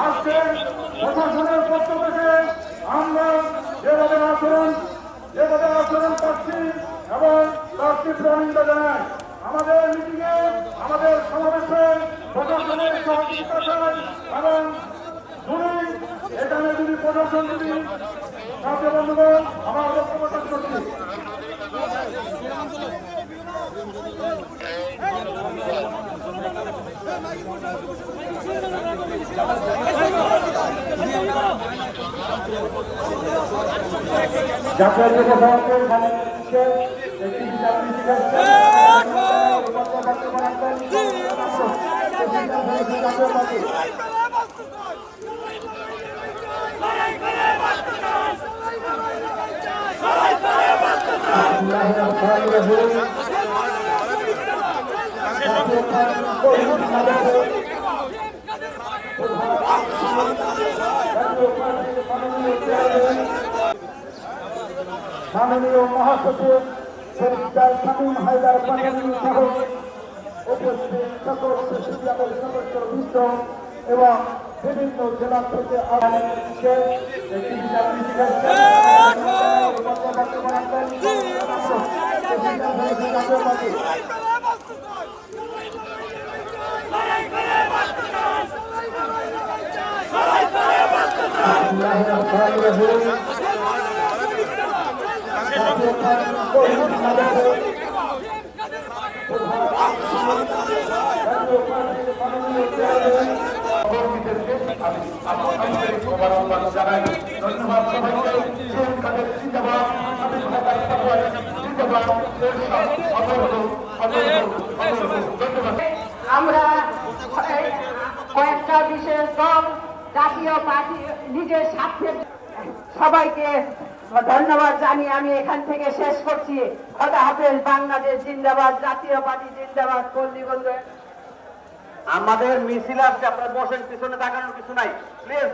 আজকে প্রশাসনের পক্ষ থেকে আমরা যেভাবে আচরণ যেভাবে আচরণ করছি এবং তার তীব্র নিন্দা জানাই আমাদের মিটিংয়ে আমাদের সমাবেশে প্রশাসনের সহযোগিতা চাই এবং যদি এখানে যদি প্রশাসন যদি কাজে বন্ধুগণ, আমার বক্তব্য শেষ করছি Thank you. জাতীয় যুব সমাজের শিক্ষা জাতীয় পার্টি মাননীয় মহাসচিব সরিদার শামীম হায়দার পানি সহ উপস্থিত সকল প্রেসিডিয়ামের সদস্য বৃন্দ এবং বিভিন্ন জেলা থেকে একটি জাতি শিক্ষা জাতীয় পার্টি ধন্যবাদ সবাইকে শেখ কাদের জিন্দাবাদ আমির কয়েকটা বিশেষ দল জাতীয় পার্টি নিজের স্বার্থের সবাইকে ধন্যবাদ জানিয়ে আমি এখান থেকে শেষ করছি। খোদা হাফেজ, বাংলাদেশ জিন্দাবাদ, জাতীয় পার্টি জিন্দাবাদ, পল্লী বন্ধু। আমাদের মিছিল আসছে আপনারা বসেন, পিছনে তাকানোর কিছু নাই। প্লিজ